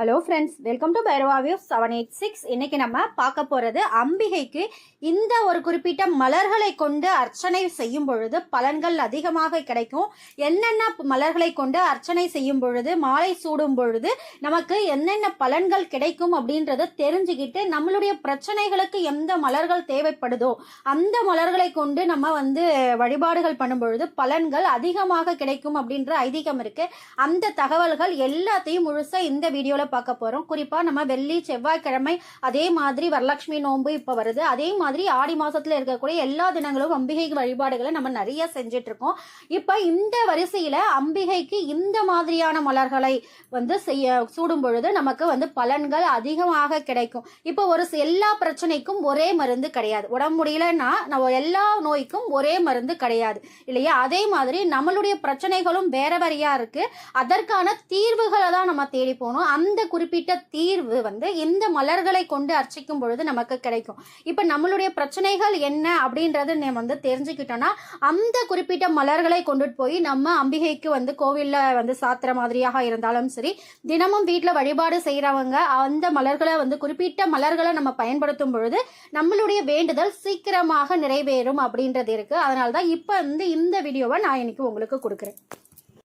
Hello friends welcome to Bhairava view seven eight six இன்னைக்கு நம்ம பார்க்க போகிறது அம்பிகைக்கு இந்த ஒரு குறிப்பிட்ட மலர்களை கொண்டு அர்ச்சனை செய்யும் பொழுது பலன்கள் அதிகமாக கிடைக்கும். என்னென்ன மலர்களை கொண்டு அர்ச்சனை செய்யும் பொழுது மாலை சூடும் பொழுது நமக்கு என்னென்ன பலன்கள் கிடைக்கும் அப்படின்றத தெரிஞ்சுக்கிட்டு நம்மளுடைய பிரச்சனைகளுக்கு எந்த மலர்கள் தேவைப்படுதோ அந்த மலர்களை கொண்டு நம்ம வந்து வழிபாடுகள் பண்ணும் பொழுது பலன்கள் அதிகமாக கிடைக்கும் அப்படின்ற ஐதீகம் இருக்கு. அந்த தகவல்கள் எல்லாத்தையும் முழுசாக இந்த வீடியோவில் பார்க்க போறோம். குறிப்பா நம்ம வெள்ளி செவ்வாய்க்கிழமை அதே மாதிரி வரலட்சுமி நோன்பு இப்ப வருது. அதே மாதிரி ஆடி மாசத்துல இருக்கக்கூடிய எல்லா தினங்களும் அம்பிகை வழிபாடுகளை நம்ம நிறைய செஞ்சுட்டு இருக்கோம் இப்ப இந்த வரிசையில அம்பிகைக்கு இந்த மாதிரியான மலர்களை வந்து செய்ய சூடும் பொழுது நமக்கு வந்து பலன்கள் அதிகமாக கிடைக்கும். இப்போ ஒரு எல்லா பிரச்சனைக்கும் ஒரே மருந்து கிடையாது. உடம்பு முடியலன்னா நம்ம எல்லா நோய்க்கும் ஒரே மருந்து கிடையாது. இல்லையா? அதே மாதிரி நம்மளுடைய பிரச்சனைகளும் வேற வேறையா இருக்கு. அதற்கான தீர்வுகளை தான் நம்ம தேடி போகணும். அந்த குறிப்பிட்ட தீர்வு வந்து இந்த மலர்களை கொண்டு அர்ச்சிக்கும் பொழுது நமக்கு கிடைக்கும். இப்போ நம்மளுடைய பிரச்சனைகள் என்ன அப்படின்றத நம்ம வந்து தெரிஞ்சுக்கிட்டோம்னா அந்த குறிப்பிட்ட மலர்களை கொண்டுட்டு போய் நம்ம அம்பிகைக்கு வந்து கோவிலில் வந்து சாத்துற மாதிரியாக இருந்தாலும் சரி தினமும் வீட்டில் வழிபாடு செய்கிறவங்க அந்த மலர்களை வந்து குறிப்பிட்ட மலர்களை நம்ம பயன்படுத்தும் பொழுது நம்மளுடைய வேண்டுதல் சீக்கிரமாக நிறைவேறும் அப்படின்றது இருக்குது அதனால தான் இப்போ வந்து இந்த வீடியோவை நான் இன்னைக்கு உங்களுக்கு கொடுக்குறேன்.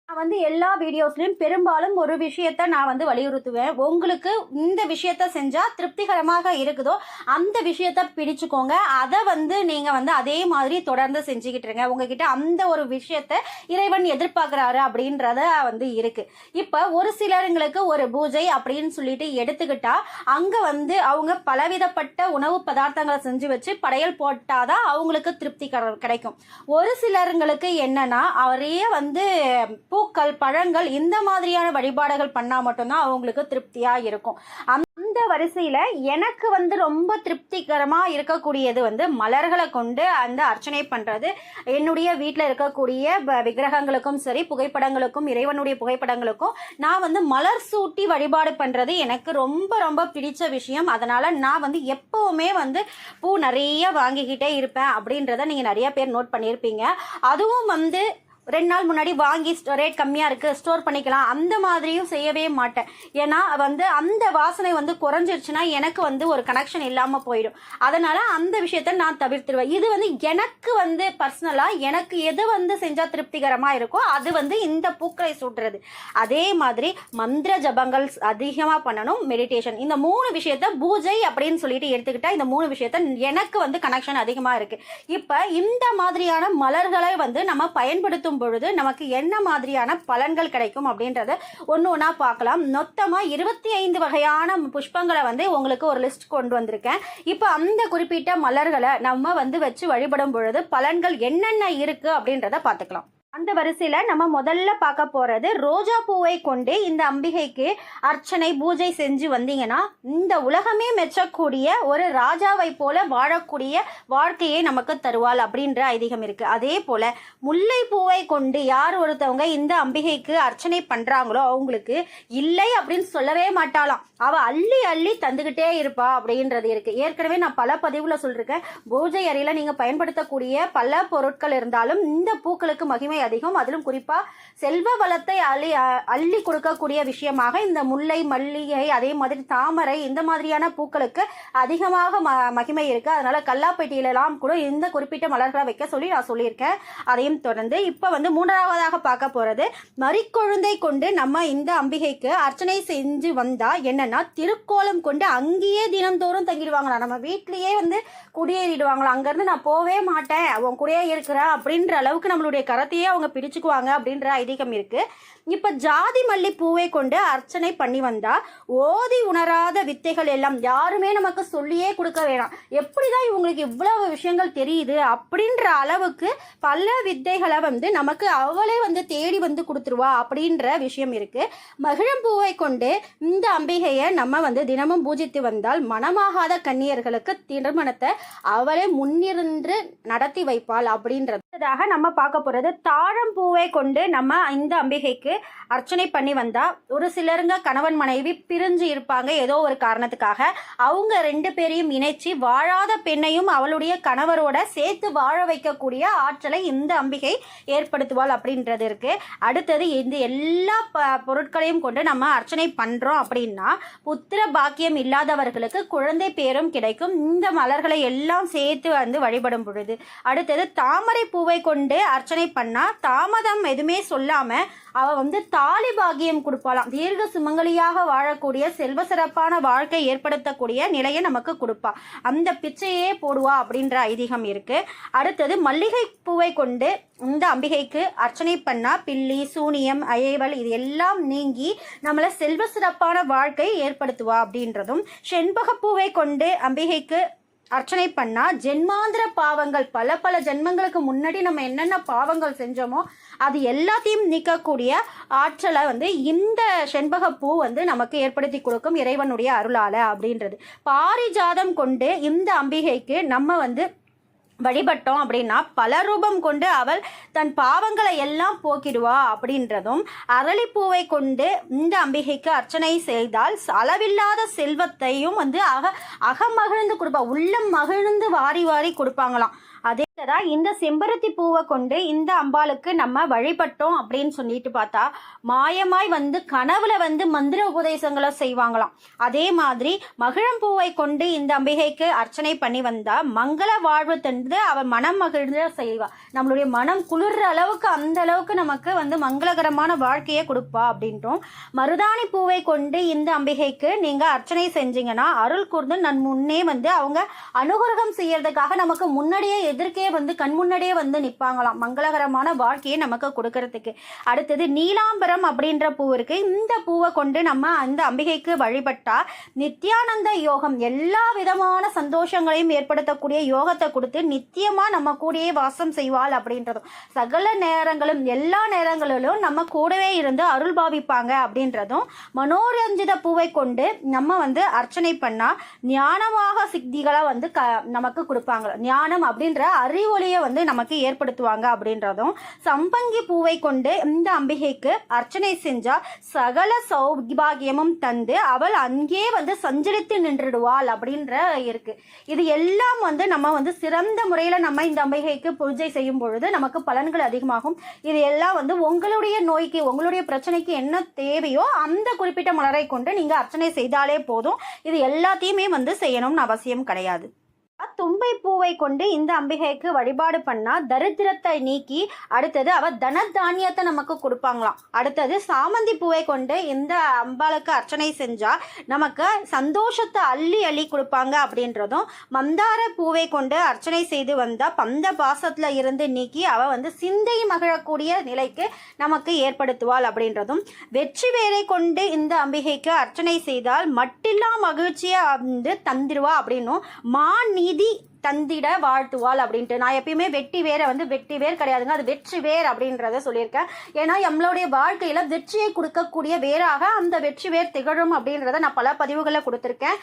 நான் வந்து எல்லா வீடியோஸ்லையும் பெரும்பாலும் ஒரு விஷயத்த நான் வந்து வலியுறுத்துவேன். உங்களுக்கு இந்த விஷயத்த செஞ்சால் திருப்திகரமாக இருக்குதோ அந்த விஷயத்த பிடிச்சுக்கோங்க. அதை வந்து நீங்கள் வந்து அதே மாதிரி தொடர்ந்து செஞ்சுக்கிட்டு இருங்க. உங்ககிட்ட அந்த ஒரு விஷயத்த இறைவன் எதிர்பார்க்குறாரு அப்படின்றத வந்து இருக்கு. இப்போ ஒரு சிலருங்களுக்கு ஒரு பூஜை அப்படின்னு சொல்லிட்டு எடுத்துக்கிட்டா அங்கே வந்து அவங்க பலவிதப்பட்ட உணவு பதார்த்தங்களை செஞ்சு வச்சு படையல் போட்டாதான் அவங்களுக்கு திருப்தி கிடைக்கும். ஒரு சிலருங்களுக்கு என்னன்னா அவரே வந்து பூக்கள் பழங்கள் இந்த மாதிரியான வழிபாடுகள் பண்ணால் மட்டும்தான் அவங்களுக்கு திருப்தியாக இருக்கும். அந்த வரிசையில் எனக்கு வந்து ரொம்ப திருப்திகரமாக இருக்கக்கூடியது வந்து மலர்களை கொண்டு அந்த அர்ச்சனை பண்ணுறது என்னுடைய வீட்டில் இருக்கக்கூடிய விக்கிரகங்களுக்கும் சரி புகைப்படங்களுக்கும் இறைவனுடைய புகைப்படங்களுக்கும் நான் வந்து மலர் சூட்டி வழிபாடு பண்ணுறது எனக்கு ரொம்ப ரொம்ப பிடிச்ச விஷயம். அதனால் நான் வந்து எப்போவுமே வந்து பூ நிறைய வாங்கிக்கிட்டே இருப்பேன் அப்படின்றத நீங்கள் நிறைய பேர் நோட் பண்ணியிருப்பீங்க. அதுவும் வந்து ரெண்டு நாள் முன்னாடி வாங்கி ரேட் கம்மியாக இருக்குது ஸ்டோர் பண்ணிக்கலாம். அந்த மாதிரியும் செய்யவே மாட்டேன். ஏன்னா வந்து அந்த வாசனை வந்து குறைஞ்சிருச்சுன்னா எனக்கு வந்து ஒரு கனெக்ஷன் இல்லாமல் போயிடும். அதனால் அந்த விஷயத்த நான் தவிர்த்துடுவேன் இது வந்து எனக்கு வந்து பர்சனலாக எனக்கு எது வந்து செஞ்சால் திருப்திகரமாக இருக்கோ அது வந்து இந்த பூக்களை சூட்டுறது. அதே மாதிரி மந்திர ஜபங்கள் அதிகமாக பண்ணணும் மெடிடேஷன் இந்த மூணு விஷயத்த பூஜை அப்படின்னு சொல்லிட்டு எடுத்துக்கிட்டா இந்த மூணு விஷயத்த எனக்கு வந்து கனெக்ஷன் அதிகமாக இருக்கு. இப்போ இந்த மாதிரியான மலர்களை வந்து நம்ம பயன்படுத்தும் பொழுது நமக்கு என்ன மாதிரியான பலன்கள் கிடைக்கும் அப்படின்றத ஒன்று ஒன்றா பார்க்கலாம். மொத்தமாக இருபத்தி ஐந்து வகையான புஷ்பங்களை வந்து உங்களுக்கு ஒரு லிஸ்ட் கொண்டு வந்திருக்கேன். இப்போ அந்த குறிப்பிட்ட மலர்களை நம்ம வந்து வச்சு வழிபடும் பொழுது பலன்கள் என்னென்ன இருக்குது அப்படின்றத பார்த்துக்கலாம். அந்த வரிசையில நம்ம முதல்ல பார்க்க போறது ரோஜா பூவை கொண்டு இந்த அம்பிகைக்கு அர்ச்சனை பூஜை செஞ்சு வந்தீங்கன்னா இந்த உலகமே மெச்சக்கூடிய ஒரு ராஜாவை போல வாழக்கூடிய வாழ்க்கையை நமக்கு தருவாள் அப்படின்ற ஐதீகம் இருக்கு. அதே போல முல்லை பூவை கொண்டு யார் ஒருத்தவங்க இந்த அம்பிகைக்கு அர்ச்சனை பண்றாங்களோ அவங்களுக்கு இல்லை அப்படின்னு சொல்லவே மாட்டாளாம். அவ அள்ளி அள்ளி தந்துகிட்டே இருப்பா அப்படின்றது இருக்கு. ஏற்கனவே நான் பல பதிவுல சொல்லியிருக்கேன் பூஜை அறையில நீங்க பயன்படுத்தக்கூடிய பல பொருட்கள் இருந்தாலும் இந்த பூக்களுக்கு மகிமை அதிகம். அதிலும் குறிப்பாக செல்வ வளத்தை அள்ளி அ- அள்ளி கொடுக்கக்கூடிய விஷயமாக இந்த முல்லை மல்லிகை அதே மாதிரி தாமரை இந்த மாதிரியான பூக்களுக்கு அதிகமாக ம- மகிமை இருக்குது அதனால் கல்லாப்பேட்டியிலலாம் கூட இந்த குறிப்பிட்ட மலர்களை வைக்க சொல்லி நான் சொல்லியிருக்கேன். அதையும் தொடர்ந்து இப்போ வந்து மூன்றாவதாக பார்க்க போகிறது மறிக்கொழுந்தை கொண்டு நம்ம இந்த அம்பிகைக்கு அர்ச்சனை செஞ்சு வந்தால் என்னென்னா திருக்கோலம் கொண்டு அங்கேயே தினந்தோறும் தங்கிடுவாங்களா நம்ம வீட்லேயே வந்து குடியேறிடுவாங்களா அங்கேருந்து நான் போவே மாட்டேன். அவன் கூடயே இருக்கிறேன் அப்படின்ற அளவுக்கு நம்மளுடைய கரத்தையே அவங்க பிடிச்சுக்குவாங்க அப்படின்ற ஐதீகம் இருக்கு. இப்போ ஜாதி மல்லி பூவை கொண்டு அர்ச்சனை பண்ணி வந்தா ஓதி உணராத வித்தைகள் எல்லாம் யாருமே நமக்கு சொல்லியே கொடுக்க வேணாம். எப்படிதான் இவங்களுக்கு இவ்வளவு விஷயங்கள் தெரியுது அப்படின்ற அளவுக்கு பல வித்தைகளை வந்து நமக்கு அவளே வந்து தேடி வந்து கொடுத்துருவா அப்படின்ற விஷயம் இருக்கு. மகிழம்பூவை கொண்டு இந்த அம்பிகையை நம்ம வந்து தினமும் பூஜித்து வந்தால் மனமாகாத கன்னியர்களுக்கு திருமணத்தை அவளே முன்னிருந்து நடத்தி வைப்பாள் அப்படின்றதாக நம்ம பார்க்க போறது தாழம்பூவை கொண்டு நம்ம இந்த அம்பிகைக்கு அர்ச்சனை பண்ணி வந்தா ஒரு சிலருங்க கணவன் மனைவி பிரிஞ்சு இருப்பாங்க ஏதோ ஒரு காரணத்துக்காக. அவங்க ரெண்டு பேரையும் இணைச்சி வாழாத பெண்ணையும் அவளுடைய கணவரோட சேர்த்து வாழ வைக்கக்கூடிய ஆற்றலை இந்த அம்பிகை ஏற்படுத்துவாள் அப்படின்றது இருக்கு. அடுத்தது இந்த எல்லா ப பொருட்களையும் கொண்டு நம்ம அர்ச்சனை பண்றோம் அப்படின்னா புத்திர பாக்கியம் இல்லாதவர்களுக்கு குழந்தை பேரும் கிடைக்கும். இந்த மலர்களை எல்லாம் சேர்த்து வந்து வழிபடும் பொழுது. அடுத்தது தாமரை பூவை கொண்டு அர்ச்சனை பண்ணா தாமதம் எதுவுமே சொல்லாம அவ வந்து தாலி பாகியம் கொடுப்பாளாம். தீர்க்க சுமங்கலியாக வாழக்கூடிய செல்வ சிறப்பான வாழ்க்கை ஏற்படுத்தக்கூடிய நிலையை நமக்கு கொடுப்பா. அந்த பிச்சையே போடுவா அப்படின்ற ஐதீகம் இருக்கு. அடுத்தது மல்லிகை பூவை கொண்டு இந்த அம்பிகைக்கு அர்ச்சனை பண்ணா பில்லி சூனியம் அயவல் இது எல்லாம் நீங்கி நம்மள செல்வ சிறப்பான வாழ்க்கை ஏற்படுத்துவா அப்படின்றதும் செண்பகப்பூவை கொண்டு அம்பிகைக்கு அர்ச்சனை பண்ணா ஜென்மாந்திர பாவங்கள் பல பல ஜென்மங்களுக்கு முன்னாடி நம்ம என்னென்ன பாவங்கள் செஞ்சோமோ அது எல்லாத்தையும் நீக்கக்கூடிய ஆற்றலை வந்து இந்த செண்பக பூ வந்து நமக்கு ஏற்படுத்தி கொடுக்கும் இறைவனுடைய அருளால அப்படின்றது. பாரிஜாதம் கொண்டு இந்த அம்பிகைக்கு நம்ம வந்து வழிபட்டோம் அப்படின்னா பல ரூபம் கொண்டு அவள் தன் பாவங்களை எல்லாம் போக்கிடுவா அப்படின்றதும் அரளிப்பூவை கொண்டு இந்த அம்பிகைக்கு அர்ச்சனை செய்தால் அளவில்லாத செல்வத்தையும் வந்து அக அகமகிழ்ந்து கொடுப்பா. உள்ளம் மகிழ்ந்து வாரி வாரி கொடுப்பாங்களாம். இந்த செம்பருத்தி பூவை கொண்டு இந்த அம்பாளுக்கு நம்ம வழிபட்டோம் அப்படின்னு சொல்லிட்டு பார்த்தா மாயமாய் வந்து கனவுல வந்து மந்திர உபதேசங்களை செய்வாங்களாம். அதே மாதிரி மகிழம் பூவை கொண்டு இந்த அம்பிகைக்கு அர்ச்சனை பண்ணி வந்தா மங்கள வாழ்வு தந்து அவள் மனம் மகிழ்ந்த செய்வா. நம்மளுடைய மனம் குளிர்ற அளவுக்கு அந்த அளவுக்கு நமக்கு வந்து மங்களகரமான வாழ்க்கையை கொடுப்பா அப்படின்றோம் மருதாணி பூவை கொண்டு இந்த அம்பிகைக்கு நீங்க அர்ச்சனை செஞ்சீங்கன்னா அருள் கூர்ந்து நன் முன்னே வந்து அவங்க அனுகிரகம் செய்யறதுக்காக நமக்கு முன்னாடியே எதிர்க்கே வந்து கண் முன்னாடியே வந்து நிற்பாங்களாம் மங்களகரமான வாழ்க்கையை நமக்கு கொடுக்கறதுக்கு. அடுத்தது நீலாம்பரம் அப்படின்ற பூ இருக்கு. இந்த பூவை கொண்டு நம்ம அந்த அம்பிகைக்கு வழிபட்டா நித்யானந்த யோகம் எல்லா விதமான சந்தோஷங்களையும் ஏற்படுத்தக்கூடிய யோகத்தை கொடுத்து நித்தியமா நம்ம கூடயே வாசம் செய்வாள் அப்படின்றதும். சகல நேரங்களும் எல்லா நேரங்களிலும் நம்ம கூடவே இருந்து அருள் பாவிப்பாங்க அப்படின்றதும் மனோரஞ்சித பூவை கொண்டு நம்ம வந்து அர்ச்சனை பண்ணா ஞானமாக சித்திகளை வந்து க நமக்கு கொடுப்பாங்க. ஞானம் அப்படின்ற அறிவொளியை வந்து நமக்கு ஏற்படுத்துவாங்க அப்படின்றதும் சம்பங்கி பூவை கொண்டு இந்த அம்பிகைக்கு அர்ச்சனை செஞ்சா சகல சௌபாகியமும் தந்து அவள் அங்கே வந்து சஞ்சரித்து நின்றுடுவாள் அப்படின்ற இருக்கு. இது எல்லாம் வந்து நம்ம வந்து சிறந்த முறையில் நம்ம இந்த அம்பிகைக்கு பூஜை செய்யும் பொழுது நமக்கு பலன்கள் அதிகமாகும். இது எல்லாம் வந்து உங்களுடைய நோய்க்கு உங்களுடைய பிரச்சனைக்கு என்ன தேவையோ அந்த குறிப்பிட்ட மலரை கொண்டு நீங்கள் அர்ச்சனை செய்தாலே போதும். இது எல்லாத்தையுமே வந்து செய்யணும்னு அவசியம் கிடையாது. தும்பை பூவை கொண்டு இந்த அம்பிகைக்கு வழிபாடு பண்ணா தரித்திரத்தை நீக்கி அடுத்தது அவ தன தானியத்தை நமக்கு கொடுப்பாங்களாம். அடுத்தது சாமந்தி பூவை கொண்டு இந்த அம்பாளுக்கு அர்ச்சனை செஞ்சா நமக்கு சந்தோஷத்தை அள்ளி அள்ளி கொடுப்பாங்க அப்படின்றதும் மந்தார பூவை கொண்டு அர்ச்சனை செய்து வந்தா பந்த பாசத்துல இருந்து நீக்கி அவ வந்து சிந்தை மகிழக்கூடிய நிலைக்கு நமக்கு ஏற்படுத்துவாள் அப்படின்றதும் வெற்றி வேலை கொண்டு இந்த அம்பிகைக்கு அர்ச்சனை செய்தால் மட்டில்லா மகிழ்ச்சியை வந்து தந்துடுவா அப்படின்னும் மா நீதி தந்திட வாழ்த்துவாள் அப்படின்ட்டு. நான் எப்பயுமே வெட்டி வேரை வந்து வெட்டி வேர் கிடையாதுங்க. அது வெற்றி வேர் அப்படின்றத சொல்லியிருக்கேன். ஏன்னா நம்மளுடைய வாழ்க்கையில வெற்றியை கொடுக்கக்கூடிய வேராக அந்த வெற்றி வேர் திகழும் அப்படின்றத நான் பல பதிவுகளில் கொடுத்துருக்கேன்.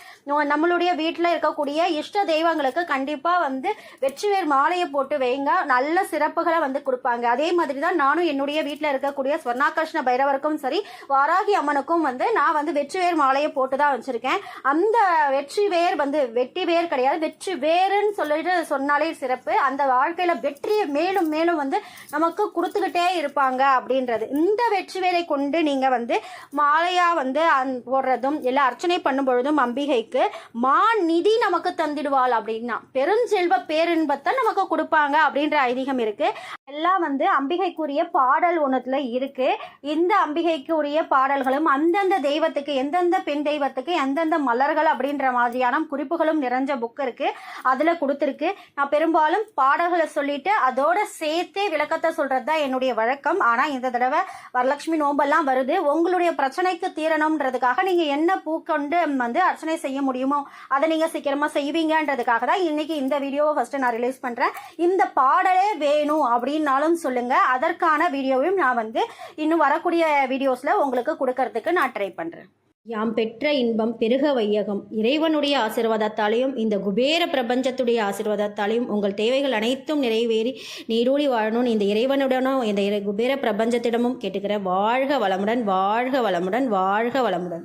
நம்மளுடைய வீட்டில் இருக்கக்கூடிய இஷ்ட தெய்வங்களுக்கு கண்டிப்பாக வந்து வெற்றி வேர் மாலையை போட்டு வைங்க. நல்ல சிறப்புகளை வந்து கொடுப்பாங்க. அதே மாதிரி தான் நானும் என்னுடைய வீட்டில் இருக்கக்கூடிய ஸ்வர்ணாகிருஷ்ண பைரவருக்கும் சரி வாராகி அம்மனுக்கும் வந்து நான் வந்து வெற்றி வேர் மாலையை போட்டு தான் வச்சிருக்கேன். அந்த வெற்றி வேர் வந்து வெட்டி வேர் கிடையாது. வெற்றி வேருன்னு சொல்லிட்டு சொன்னாலே சிறப்பு. அந்த வாழ்க்கையில் வெற்றியை மேலும் மேலும் வந்து நமக்கு கொடுத்துக்கிட்டே இருப்பாங்க அப்படின்றது. இந்த வெற்றி வேலை கொண்டு நீங்கள் வந்து மாலையாக வந்து போடுறதும் இல்லை அர்ச்சனை பண்ணும் பொழுதும் அம்பிகைக்கு மா நிதி நமக்கு தந்திடுவாள் அப்படின்னா பெருஞ்செல்வ பேரின்பத்தை நமக்கு கொடுப்பாங்க அப்படின்ற ஐதீகம் இருக்குது எல்லாம் வந்து அம்பிகைக்குரிய பாடல் ஒன்றுத்துல இருக்கு. இந்த அம்பிகைக்குரிய பாடல்களும் அந்தந்த தெய்வத்துக்கு எந்தெந்த பெண் தெய்வத்துக்கு எந்தெந்த மலர்கள் அப்படின்ற மாதிரியான குறிப்புகளும் நிறைஞ்ச புக் இருக்கு. அதுல கொடுத்துருக்கு. நான் பெரும்பாலும் பாடல்களை சொல்லிட்டு அதோட சேர்த்தே விளக்கத்தை சொல்கிறது தான் என்னுடைய வழக்கம். ஆனா இந்த தடவை வரலட்சுமி நோம்பெல்லாம் வருது. உங்களுடைய பிரச்சனைக்கு தீரணும்ன்றதுக்காக நீங்க என்ன பூ கொண்டு வந்து அர்ச்சனை செய்ய முடியுமோ அதை நீங்க சீக்கிரமா செய்வீங்கன்றதுக்காக தான் இன்னைக்கு இந்த வீடியோவை ஃபர்ஸ்ட் நான் ரிலீஸ் பண்றேன். இந்த பாடலே வேணும் அப்படின்னு அப்படின்னாலும் சொல்லுங்க. அதற்கான வீடியோவையும் நான் வந்து இன்னும் வரக்கூடிய வீடியோஸ்ல உங்களுக்கு கொடுக்கறதுக்கு நான் ட்ரை பண்றேன். யாம் பெற்ற இன்பம் பெருக வையகம். இறைவனுடைய ஆசீர்வாதத்தாலையும் இந்த குபேர பிரபஞ்சத்துடைய ஆசீர்வாதத்தாலையும் உங்கள் தேவைகள் அனைத்தும் நிறைவேறி நீரூடி வாழணும்னு இந்த இறைவனுடனும் இந்த இறை- குபேர பிரபஞ்சத்திடமும் கேட்டுக்கிற வாழ்க வளமுடன் வாழ்க வளமுடன் வாழ்க வளமுடன்.